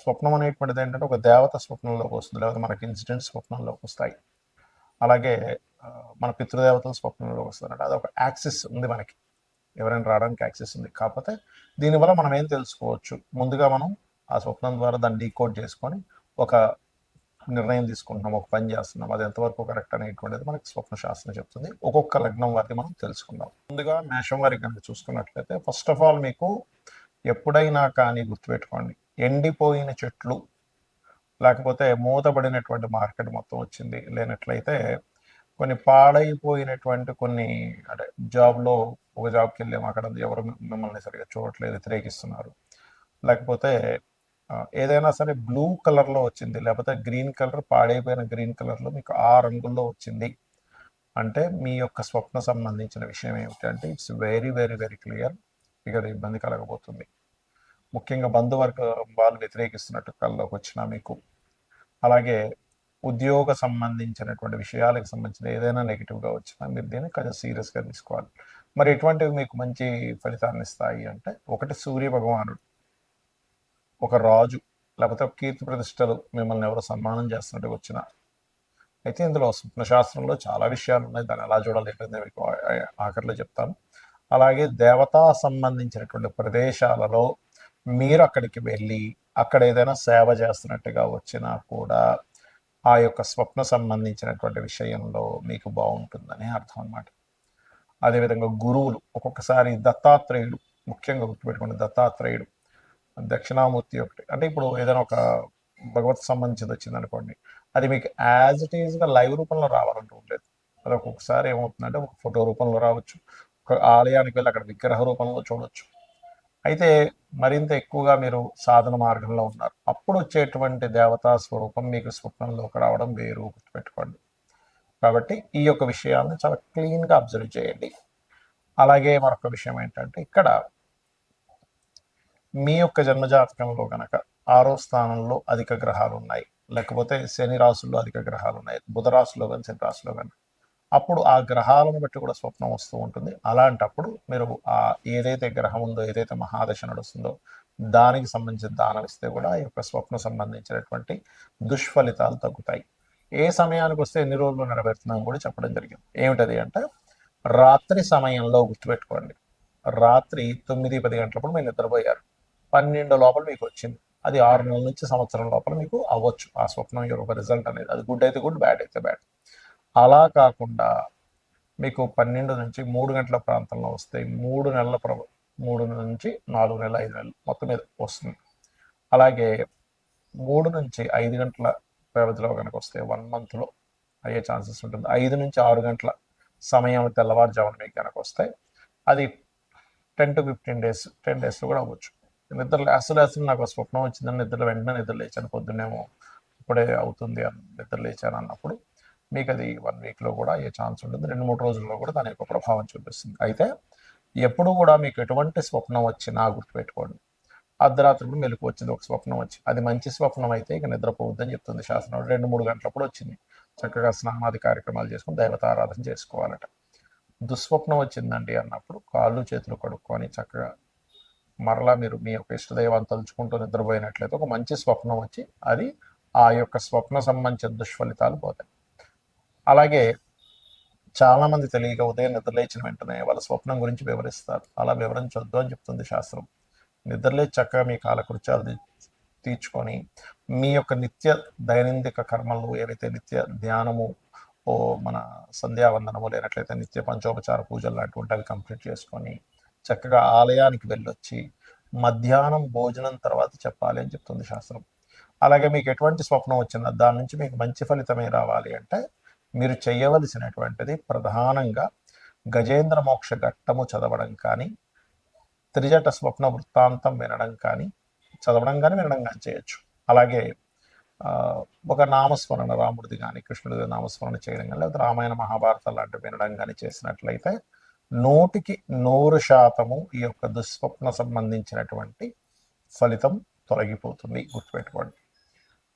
స్వప్నం అనేటువంటిది ఏంటంటే ఒక దేవత స్వప్నంలోకి వస్తుంది లేకపోతే మనకి ఇన్సిడెంట్స్ స్వప్నంలోకి వస్తాయి. అలాగే మన పితృదేవతల స్వప్నంలోకి వస్తుంది అది ఒక యాక్సిస్ ఉంది మనకి. ఎవరైనా రావడానికి యాక్సెస్ ఉంది. కాకపోతే దీనివల్ల మనం ఏం తెలుసుకోవచ్చు? ముందుగా మనం ఆ స్వప్నం ద్వారా దాన్ని డీకోడ్ చేసుకొని ఒక నిర్ణయం తీసుకుంటున్నాం ఒక పని చేస్తున్నాం. అది ఎంతవరకు కరెక్ట్ అనేటువంటిది మనకి స్వప్న శాస్త్రం చెప్తుంది. ఒక్కొక్క లగ్నం వారికి మనం తెలుసుకుందాం. ముందుగా మేషం వారికి కనుక చూసుకున్నట్లయితే ఫస్ట్ ఆఫ్ ఆల్ మీకు ఎప్పుడైనా కానీ గుర్తుపెట్టుకోండి. ఎండిపోయిన చెట్లు లేకపోతే మూతబడినటువంటి మార్కెట్ మొత్తం వచ్చింది. లేనట్లయితే కొన్ని పాడైపోయినటువంటి కొన్ని అంటే జాబ్లో ఒక జాబ్కి వెళ్ళాము అక్కడ ఎవరు మిమ్మల్ని సరిగా చూడట్లేదు వ్యతిరేకిస్తున్నారు లేకపోతే ఏదైనా సరే బ్లూ కలర్లో వచ్చింది. లేకపోతే గ్రీన్ కలర్ పాడైపోయిన గ్రీన్ కలర్లో మీకు ఆ రంగుల్లో వచ్చింది. అంటే మీ యొక్క స్వప్న సంబంధించిన విషయం ఏమిటంటే it's very very very clear. ఇక ఇబ్బంది కలగబోతుంది. ముఖ్యంగా బంధువర్గ వాళ్ళు వ్యతిరేకిస్తున్నట్టు కళ్ళలోకి వచ్చిన మీకు. అలాగే ఉద్యోగ సంబంధించినటువంటి విషయాలకు సంబంధించిన ఏదైనా నెగిటివ్గా వచ్చినా మీరు దీన్ని కొంచెం సీరియస్గా తీసుకోవాలి. మరి ఎటువంటివి మీకు మంచి ఫలితాన్ని ఇస్తాయి అంటే ఒకటి సూర్య భగవానుడు ఒక రాజు లేకపోతే కీర్తి ప్రతిష్టలు మిమ్మల్ని ఎవరు సన్మానం చేస్తున్నట్టు వచ్చిన. అయితే ఇందులో స్వప్నశాస్త్రంలో చాలా విషయాలు ఉన్నాయి. దాన్ని ఎలా చూడాలి మీకు ఆఖరిలో చెప్తాను. అలాగే దేవతా సంబంధించినటువంటి ప్రదేశాలలో మీరు అక్కడికి వెళ్ళి అక్కడ ఏదైనా సేవ చేస్తున్నట్టుగా వచ్చినా కూడా ఆ యొక్క స్వప్న సంబంధించినటువంటి విషయంలో మీకు బాగుంటుందని అర్థం అనమాట అదేవిధంగా గురువులు ఒక్కొక్కసారి దత్తాత్రేయుడు ముఖ్యంగా గుర్తుపెట్టుకోండి దత్తాత్రేయుడు దక్షిణామూర్తి ఒకటి. అంటే ఇప్పుడు ఏదైనా ఒక భగవత్ సంబంధించింది వచ్చింది అనుకోండి అది మీకు యాజ్ ఇట్ ఈజ్గా లైవ్ రూపంలో రావాలంటూ ఉండేది. అది ఒక్కొక్కసారి ఏమవుతుందంటే ఒక ఫోటో రూపంలో రావచ్చు ఒక ఆలయానికి వెళ్ళి అక్కడ విగ్రహ రూపంలో చూడొచ్చు. అయితే మరింత ఎక్కువగా మీరు సాధన మార్గంలో ఉన్నారు. అప్పుడు వచ్చేటువంటి దేవతా స్వరూపం మీకు స్వప్నంలోకి రావడం వేరు గుర్తుపెట్టుకోండి. కాబట్టి ఈ యొక్క విషయాలను చాలా క్లీన్గా అబ్జర్వ్ చేయండి. అలాగే మరొక విషయం ఏంటంటే ఇక్కడ మీ యొక్క జన్మజాతకంలో కనుక ఆరో స్థానంలో అధిక గ్రహాలు ఉన్నాయి. లేకపోతే శని రాశుల్లో అధిక గ్రహాలు ఉన్నాయి. బుధ రాశిలో కానీ శని రాశిలో కానీ అప్పుడు ఆ గ్రహాలను బట్టి కూడా స్వప్నం వస్తూ ఉంటుంది. అలాంటప్పుడు మీరు ఆ ఏదైతే గ్రహం ఉందో ఏదైతే మహాదశ నడుస్తుందో దానికి సంబంధించిన దానం ఇస్తే కూడా ఈ యొక్క స్వప్న సంబంధించినటువంటి దుష్ఫలితాలు తగ్గుతాయి. ఏ సమయానికి వస్తే ఎన్ని రోజులు నెరవేరుతున్నాం కూడా చెప్పడం జరిగింది. ఏమిటది అంటే రాత్రి సమయంలో గుర్తుపెట్టుకోండి. రాత్రి తొమ్మిది పది గంటలప్పుడు మీరు నిద్రపోయారు. పన్నెండు లోపల మీకు వచ్చింది. అది ఆరు నెలల నుంచి సంవత్సరం లోపల మీకు అవ్వచ్చు. ఆ స్వప్నం యొక్క రిజల్ట్ అనేది. అది గుడ్ అయితే గుడ్ బ్యాడ్ అయితే బ్యాడ్. అలా కాకుండా మీకు పన్నెండు నుంచి మూడు గంటల ప్రాంతంలో వస్తాయి మూడు నెలల ప్ర మూడు నుంచి నాలుగు నెలలు ఐదు నెలలు మొత్తం మీద వస్తుంది. అలాగే మూడు నుంచి ఐదు గంటల వ్యవధిలో కనుక వస్తే వన్ మంత్లో అయ్యే ఛాన్సెస్ ఉంటుంది. ఐదు నుంచి ఆరు గంటల సమయం తెల్లవారుజామున మీకు కనుక వస్తే అది ten to fifteen days ten డేస్లో కూడా అవ్వచ్చు. నిద్ర అసలు అసలు నాకు స్వప్నం వచ్చిందని నిద్ర వెంటనే నిద్ర లేచాను. పొద్దున్నేమో ఇప్పుడే అవుతుంది అని నిద్ర లేచాను అన్నప్పుడు మీకు అది వన్ వీక్లో కూడా అయ్యే ఛాన్స్ ఉంటుంది రెండు మూడు రోజుల్లో కూడా దాని యొక్క ప్రభావం చూపిస్తుంది. అయితే ఎప్పుడు కూడా మీకు ఎటువంటి స్వప్నం వచ్చినా గుర్తుపెట్టుకోండి. అర్ధరాత్రి కూడా మెలకు వచ్చింది ఒక స్వప్నం వచ్చి. అది మంచి స్వప్నం అయితే ఇక నిద్రపోవద్దని చెప్తుంది శాసనం రెండు మూడు గంటలప్పుడు వచ్చింది. చక్కగా స్నానాది కార్యక్రమాలు చేసుకుని దైవత చేసుకోవాలట. దుస్వప్నం వచ్చిందండి అన్నప్పుడు కాళ్ళు చేతులు కడుక్కొని చక్కగా మరలా మీరు మీ యొక్క ఇష్టదైవాన్ని తలుచుకుంటూ నిద్రపోయినట్లయితే ఒక మంచి స్వప్నం వచ్చి అది ఆ యొక్క స్వప్న సంబంధించిన దుష్ఫలితాలు పోతాయి. అలాగే చాలా మంది తెలియక ఉదయం నిద్రలేచిన వెంటనే వాళ్ళ స్వప్నం గురించి వివరిస్తారు. అలా వివరించొద్దు అని చెప్తుంది శాస్త్రం. నిద్రలే చక్కగా మీ కాలకృత్యాలు తీర్చుకొని మీ యొక్క నిత్య దైనందిక కర్మలు ఏవైతే నిత్య ధ్యానము ఓ మన సంధ్యావందనము లేనట్లయితే నిత్య పంచోపచార పూజలు లాంటివి అవి కంప్లీట్ చేసుకొని చక్కగా ఆలయానికి వెళ్ళొచ్చి మధ్యాహ్నం భోజనం తర్వాత చెప్పాలి అని చెప్తుంది శాస్త్రం. అలాగే మీకు ఎటువంటి స్వప్నం వచ్చినా దాని నుంచి మీకు మంచి ఫలితమే రావాలి అంటే మీరు చేయవలసినటువంటిది ప్రధానంగా గజేంద్ర మోక్ష ఘట్టము చదవడం కానీ త్రిజట స్వప్న వృత్తాంతం వినడం కానీ చదవడం కానీ వినడం కానీ చేయొచ్చు. అలాగే ఒక నామస్మరణ రాముడిది కానీ కృష్ణుడిది నామస్మరణ చేయడం కానీ లేదా రామాయణ మహాభారతం లాంటివి వినడం కానీ చేసినట్లయితే నూటికి నూరు శాతము ఈ యొక్క దుస్వప్న సంబంధించినటువంటి ఫలితం తొలగిపోతుంది. గుర్తుపెట్టుకోండి.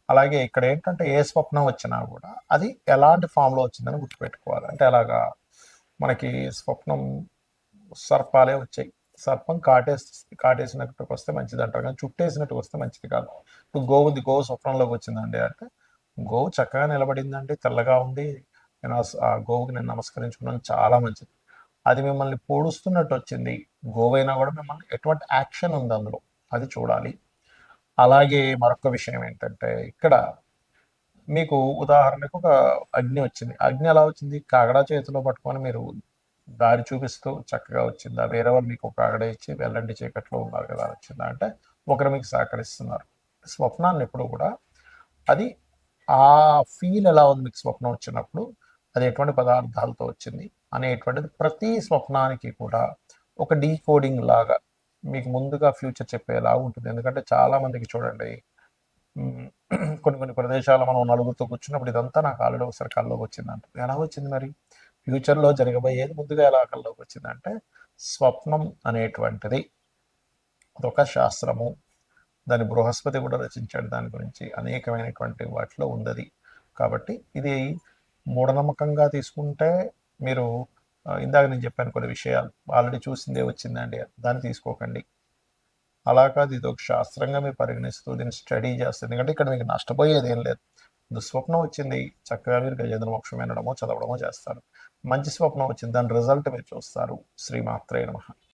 అలాగే ఇక్కడ ఏంటంటే ఏ స్వప్నం వచ్చినా కూడా అది ఎలాంటి ఫామ్లో వచ్చిందని గుర్తుపెట్టుకోవాలి. అంటే అలాగా మనకి స్వప్నం సర్పాలే వచ్చాయి. సర్పం కాటేసి కాటేసినట్టుకు వస్తే మంచిది అంటారు కానీ చుట్టేసినట్టుకు వస్తే మంచిది కాదు. ఇప్పుడు గోవుంది గోవు స్వప్నంలోకి వచ్చిందండి అంటే గోవు చక్కగా నిలబడిందండి తెల్లగా ఉంది. నేను ఆ ఆ గోవుకి నేను నమస్కరించుకున్నాను చాలా మంచిది. అది మిమ్మల్ని పొడుస్తున్నట్టు వచ్చింది. గోవైనా కూడా మిమ్మల్ని ఎటువంటి యాక్షన్ ఉంది అందులో? అది చూడాలి. అలాగే మరొక విషయం ఏంటంటే ఇక్కడ మీకు ఉదాహరణకు ఒక అగ్ని వచ్చింది. అగ్ని ఎలా వచ్చింది? కాగడా చేతిలో పట్టుకొని మీరు దారి చూపిస్తూ చక్కగా వచ్చిందా? వేరే వాళ్ళు మీకు ఒక కాగడ ఇచ్చి వెళ్ళండి చీకట్లో ఉన్నారు కదా వచ్చిందా? అంటే ఒకరు మీకు సహకరిస్తున్నారు. స్వప్నాన్ని ఎప్పుడు కూడా అది ఆ ఫీల్ ఎలా ఉంది మీకు స్వప్నం వచ్చినప్పుడు? అది ఎటువంటి పదార్థాలతో వచ్చింది? అనేటువంటిది ప్రతి స్వప్నానికి కూడా ఒక డీకోడింగ్ లాగా మీకు ముందుగా ఫ్యూచర్ చెప్పేలా ఉంటుంది. ఎందుకంటే చాలా మందికి చూడండి కొన్ని కొన్ని ప్రదేశాలు మనం నలుగురితో కూర్చున్నప్పుడు ఇదంతా నాకు ఆల్రెడీ ఒకసారి కల్లోకి వచ్చింది అంట ఎలా వచ్చింది మరి? ఫ్యూచర్లో జరగబోయేది ముందుగా ఎలా కల్లోకి వచ్చిందంటే స్వప్నం అనేటువంటిది అదొక శాస్త్రము. దాని బృహస్పతి కూడా రచించాడు. దాని గురించి అనేకమైనటువంటి వాటిలో ఉంది కాబట్టి ఇది మూఢనమ్మకంగా తీసుకుంటే మీరు ఇందాక నేను చెప్పాను కొన్ని విషయాలు. ఆల్రెడీ చూసిందే వచ్చిందండి. దాన్ని తీసుకోకండి. అలా కాదు ఇది ఒక శాస్త్రంగా మీరు పరిగణిస్తూ దీన్ని స్టడీ చేస్తుంది. ఎందుకంటే ఇక్కడ మీకు నష్టపోయేది ఏం లేదు. దుస్వప్నం వచ్చింది. చక్కగా మీరు గజేంద్ర మోక్షం వినడమో చదవడమో చేస్తారు. మంచి స్వప్నం వచ్చింది. దాని రిజల్ట్ మీరు చూస్తారు. శ్రీమాత్రే నమః.